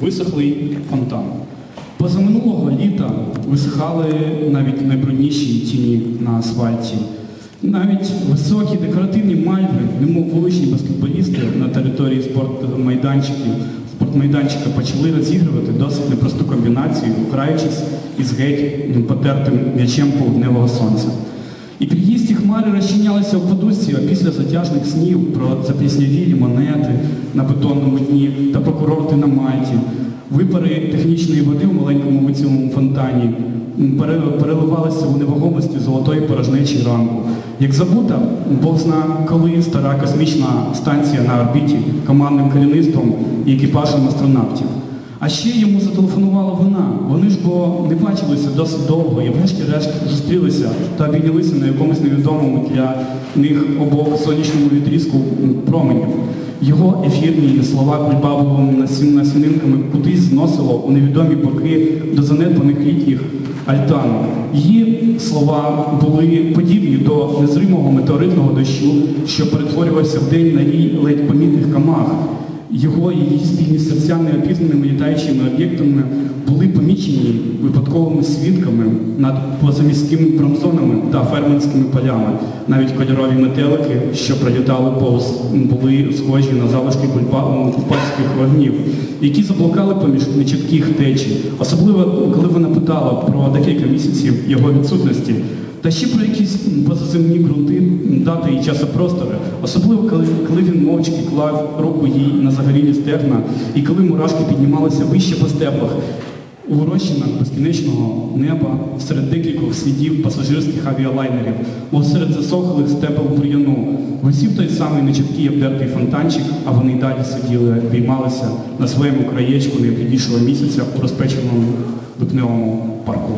висохлий фонтан. Позаминулого літа висихали навіть найбрудніші тіні на асфальті. Навіть високі декоративні мальви, немов вуличні баскетболісти на території спортмайданчиків, спортмайданчика почали розігрувати досить непросту комбінацію, граючись із геть потертим м'ячем полудневого сонця. Хмари розчинялися в подушці, а після затяжних снів про запіснявілі монети на бетонному дні та про курорти на Мальті, випари технічної води в маленькому вицілому фонтані переливалися у невагомості золотої порожнечі ранку. Як забута, Бог зна, коли стара космічна станція на орбіті командним керівництвом і екіпажем астронавтів. А ще йому зателефонувала вона. Вони ж бо не бачилися досить довго і врешті-решт зустрілися та обійнялися на якомусь невідомому для них обох сонячному відрізку променів. Його ефірні слова кульбабовими насінинками кудись зносило у невідомі боки до занедбаних літніх альтанок. Її слова були подібні до незримого метеоритного дощу, що перетворювався в день на рій ледь помітних камах. Його і її спільні серця неопізнаними літаючими об'єктами були помічені випадковими свідками над позаміськими промзонами та фермерськими полями. Навіть кольорові метелики, що пролітали повз, були схожі на залишки купальських вогнів, які заблукали поміж нечітких течій, особливо коли вона питала про декілька місяців його відсутності. Та ще про якісь позаземні ґрунти, дати і часопростори, особливо коли, коли він мовчки клав руку їй на загорілі стегна, і коли мурашки піднімалися вище по степлах, у розчинах безкінечного неба, серед декількох слідів пасажирських авіалайнерів, у серед засохлих степел бур'яну, висів той самий нечіткий обдертий фонтанчик, а вони й далі сиділи, обіймалися на своєму краєчку найблідішого місяця у розпеченому випневому парку.